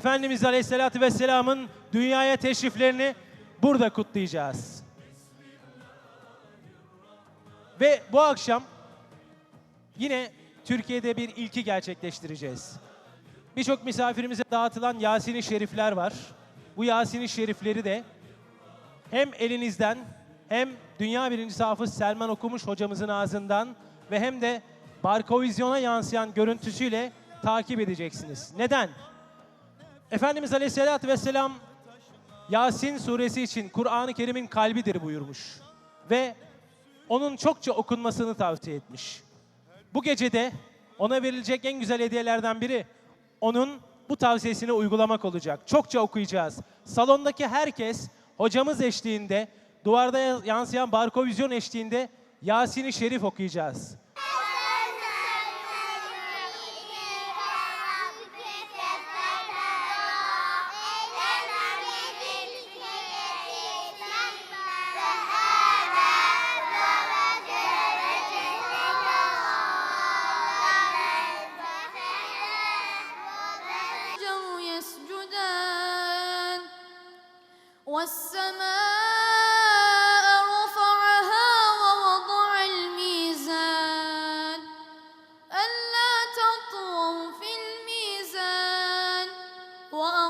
Efendimiz Aleyhisselatü Vesselam'ın dünyaya teşriflerini burada kutlayacağız. Ve bu akşam yine Türkiye'de bir ilki gerçekleştireceğiz. Birçok misafirimize dağıtılan Yasin-i Şerifler var. Bu Yasin-i Şerifleri de hem elinizden hem dünya birincisi Hafız Selman okumuş hocamızın ağzından ve hem de Barkovizyon'a yansıyan görüntüsüyle takip edeceksiniz. Neden? Efendimiz Aleyhisselatü Vesselam Yasin suresi için Kur'an-ı Kerim'in kalbidir buyurmuş. Ve onun çokça okunmasını tavsiye etmiş. Bu gecede ona verilecek en güzel hediyelerden biri onun bu tavsiyesini uygulamak olacak. Çokça okuyacağız. Salondaki herkes hocamız eşliğinde, duvarda yansıyan barkovizyon eşliğinde Yasin-i Şerif okuyacağız.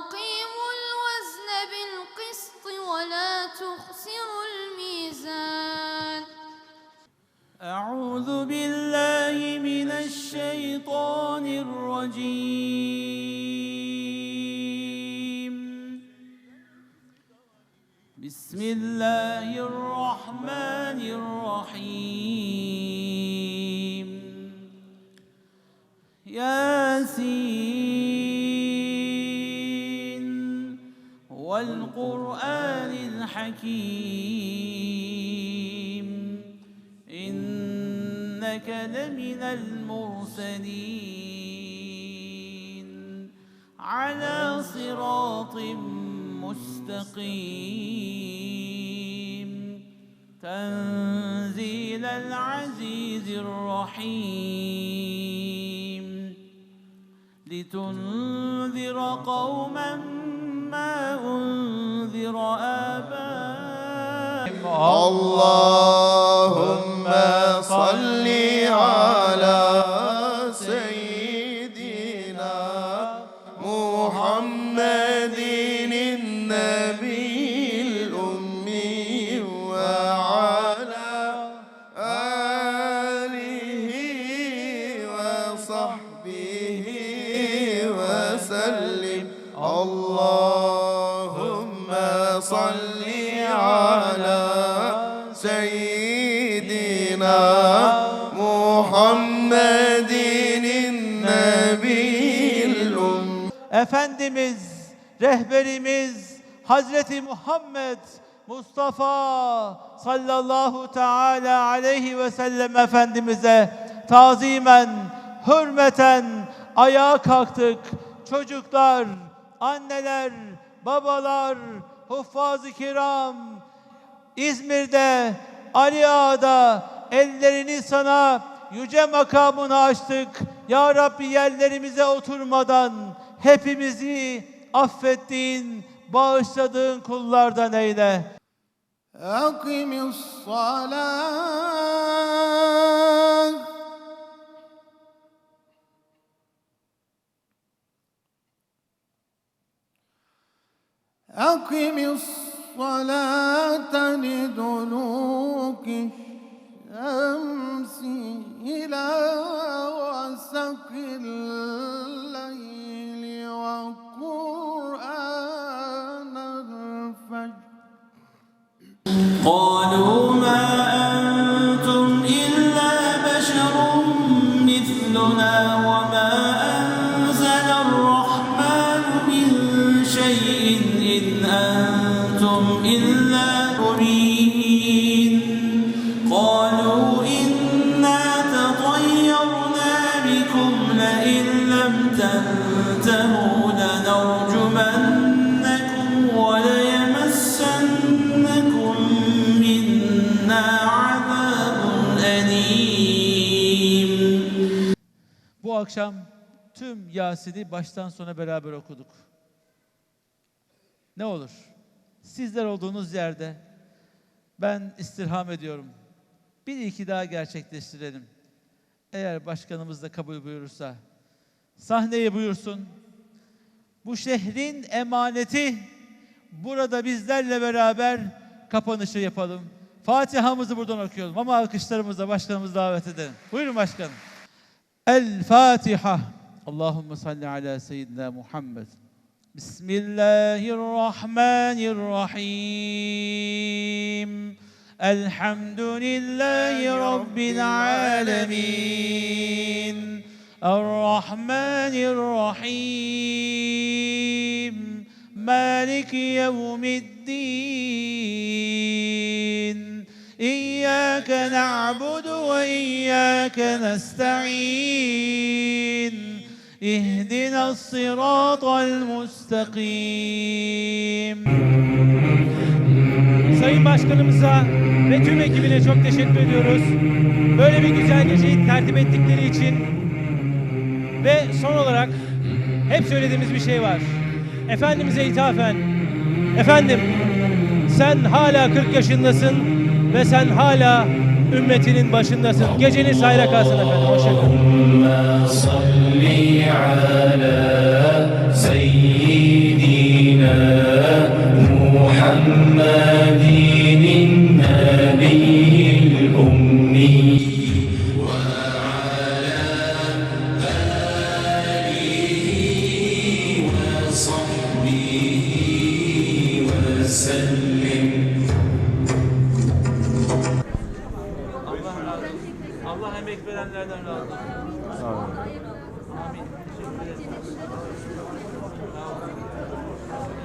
وأقيموا الوزن بالقسط ولا تخسروا الميزان. أعوذ بالله من الشيطان الرجيم. بسم الله الرحمن الرحيم. ياسين الحكيم إنك لمن المرسلين. على صراط مستقيم. تنزيل العزيز الرحيم. لتنذر قوما ما أنذر آباؤهم اللهم Efendimiz, rehberimiz Hazreti Muhammed Mustafa sallallahu teala aleyhi ve sellem Efendimiz'e tazimen, hürmeten ayağa kalktık. Çocuklar, anneler, babalar, huffaz-ı kiram, İzmir'de, Ali Ağa'da ellerini sana yüce makamını açtık. Ya Rabbi yerlerimize oturmadan hepimizi affettiğin, bağışladığın kullardan eyle. أقم الصلاة أقم الصلاة لدلوك الشمس إلى غسق الليل قالوا ما أنتم إلا بشر مثلنا. Akşam tüm Yasin'i baştan sona beraber okuduk. ne olur sizler olduğunuz yerde ben istirham ediyorum. Bir iki daha gerçekleştirelim. Eğer başkanımız da kabul buyurursa sahneye buyursun. Bu şehrin emaneti burada bizlerle beraber kapanışı yapalım. Fatiha'mızı buradan okuyalım ama alkışlarımızla başkanımızı davet edelim. Buyurun başkanım. الفاتحة. اللهم صل على سيدنا محمد. بسم الله الرحمن الرحيم. الحمد لله رب العالمين. الرحمن الرحيم. مالك يوم الدين. na'budu ve iyyâke nesta'in. اهدنا الصراط المستقيم Sayın Başkanımıza ve tüm ekibine çok teşekkür ediyoruz. Böyle bir güzel geceyi tertip ettikleri için. Ve son olarak hep söylediğimiz bir şey var. Efendimiz'e ithafen. Efendim sen hala 40 yaşındasın ve sen hala ümmetinin başındasın. Geceniz hayra kalsın efendim. Hoşçakalın. صل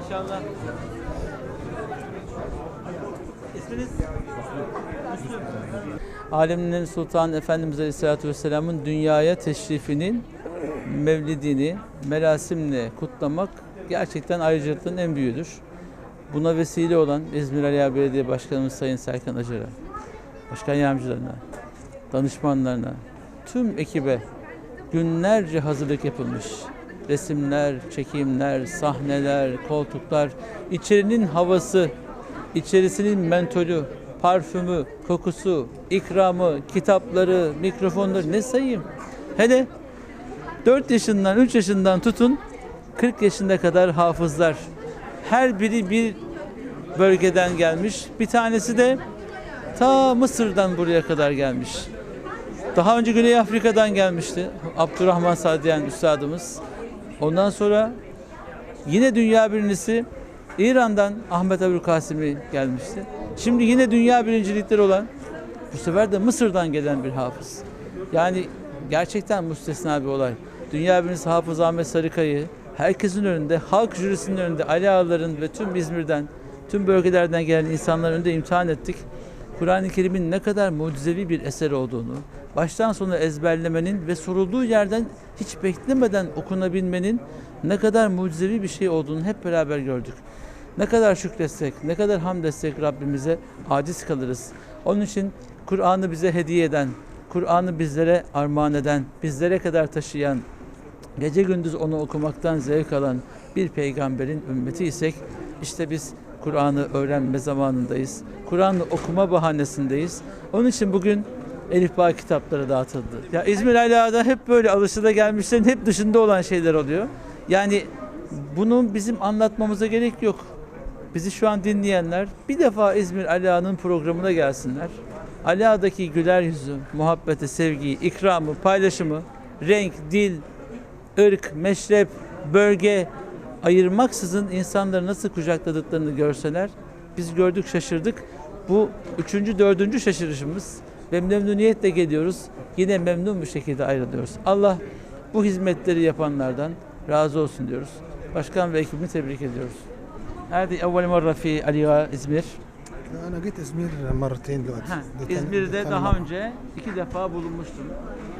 İnşallah. İsminiz? Müslüm. Alemlerin Sultanı Efendimiz Aleyhisselatü Vesselam'ın dünyaya teşrifinin mevlidini merasimle kutlamak gerçekten ayrıcalıkların en büyüğüdür. Buna vesile olan İzmir Aliya Belediye Başkanımız Sayın Serkan Acar'a, başkan yardımcılarına, danışmanlarına, tüm ekibe günlerce hazırlık yapılmış. Resimler, çekimler, sahneler, koltuklar, içerinin havası, içerisinin mentolü, parfümü, kokusu, ikramı, kitapları, mikrofonları ne sayayım? Hele 4 yaşından, 3 yaşından tutun 40 yaşına kadar hafızlar. Her biri bir bölgeden gelmiş. Bir tanesi de ta Mısır'dan buraya kadar gelmiş. Daha önce Güney Afrika'dan gelmişti. Abdurrahman Sadiyen Üstadımız. Ondan sonra yine dünya birincisi İran'dan Ahmet Abul Kasimi gelmişti. Şimdi yine dünya birincilikleri olan bu sefer de Mısır'dan gelen bir hafız. Yani gerçekten müstesna bir olay. Dünya birincisi Hafız Ahmet Sarıkaya'yı herkesin önünde, halk jürisinin önünde, Ali Ağaların ve tüm İzmir'den, tüm bölgelerden gelen insanların önünde imtihan ettik. Kur'an-ı Kerim'in ne kadar mucizevi bir eser olduğunu, baştan sona ezberlemenin ve sorulduğu yerden hiç beklemeden okunabilmenin ne kadar mucizevi bir şey olduğunu hep beraber gördük. Ne kadar şükretsek, ne kadar hamd etsek Rabbimize aciz kalırız. Onun için Kur'an'ı bize hediye eden, Kur'an'ı bizlere armağan eden, bizlere kadar taşıyan, gece gündüz onu okumaktan zevk alan bir peygamberin ümmeti isek işte biz Kur'an'ı öğrenme zamanındayız. Kur'an'ı okuma bahanesindeyiz. Onun için bugün Elif Bağ kitapları dağıtıldı. Ya İzmir Ala'da hep böyle alışıda gelmişlerin hep dışında olan şeyler oluyor. Yani bunu bizim anlatmamıza gerek yok. Bizi şu an dinleyenler bir defa İzmir Ala'nın programına gelsinler. Ala'daki güler yüzü, muhabbeti, sevgiyi, ikramı, paylaşımı, renk, dil, ırk, meşrep, bölge ayırmaksızın insanları nasıl kucakladıklarını görseler biz gördük şaşırdık. Bu üçüncü, dördüncü şaşırışımız ve memnuniyetle geliyoruz. Yine memnun bir şekilde ayrılıyoruz. Allah bu hizmetleri yapanlardan razı olsun diyoruz. Başkan ve ekibini tebrik ediyoruz. هذه أول مرة في Aliya İzmir. أنا جيت إزمير مرتين دلوقتي Ha, دي تاني- İzmir'de تاني daha مرة. önce iki defa bulunmuştum.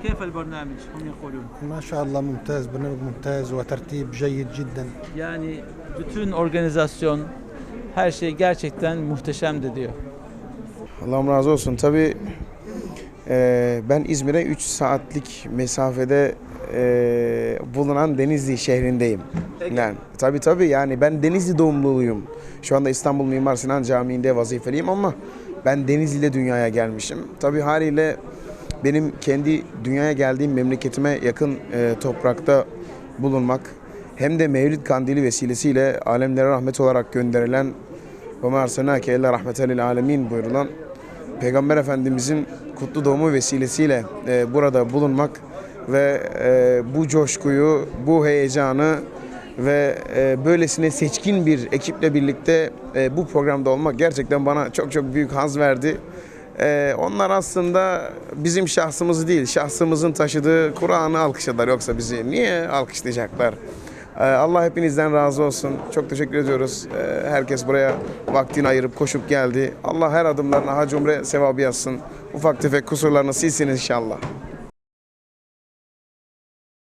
كيف البرنامج هم يقولون ما شاء الله ممتاز برنامج ممتاز وترتيب جيد جدا Yani bütün organizasyon her şey gerçekten muhteşemdi diyor. Allah razı olsun. Tabii eee, ben İzmir'e 3 saatlik mesafede e, bulunan Denizli şehrindeyim. Yani tabii tabii yani ben Denizli doğumluyum. Şu anda İstanbul Mimar Sinan Camii'nde vazifeliyim ama ben Denizli'de dünyaya gelmişim. Tabii haliyle benim kendi dünyaya geldiğim memleketime yakın e, toprakta bulunmak hem de Mevlid Kandili vesilesiyle alemlere rahmet olarak gönderilen arsalnake illa rahmeten lil alemin buyurulan Peygamber Efendimizin kutlu doğumu vesilesiyle e, burada bulunmak ve e, bu coşkuyu, bu heyecanı ve e, böylesine seçkin bir ekiple birlikte e, bu programda olmak gerçekten bana çok çok büyük haz verdi. E, onlar aslında bizim şahsımız değil, şahsımızın taşıdığı Kur'an'ı alkışladılar. Yoksa bizi niye alkışlayacaklar? E, Allah hepinizden razı olsun. Çok teşekkür ediyoruz. E, herkes buraya vaktini ayırıp koşup geldi. Allah her adımlarına hac umre sevabı yazsın. Ufak tefek kusurlarını silsin inşallah.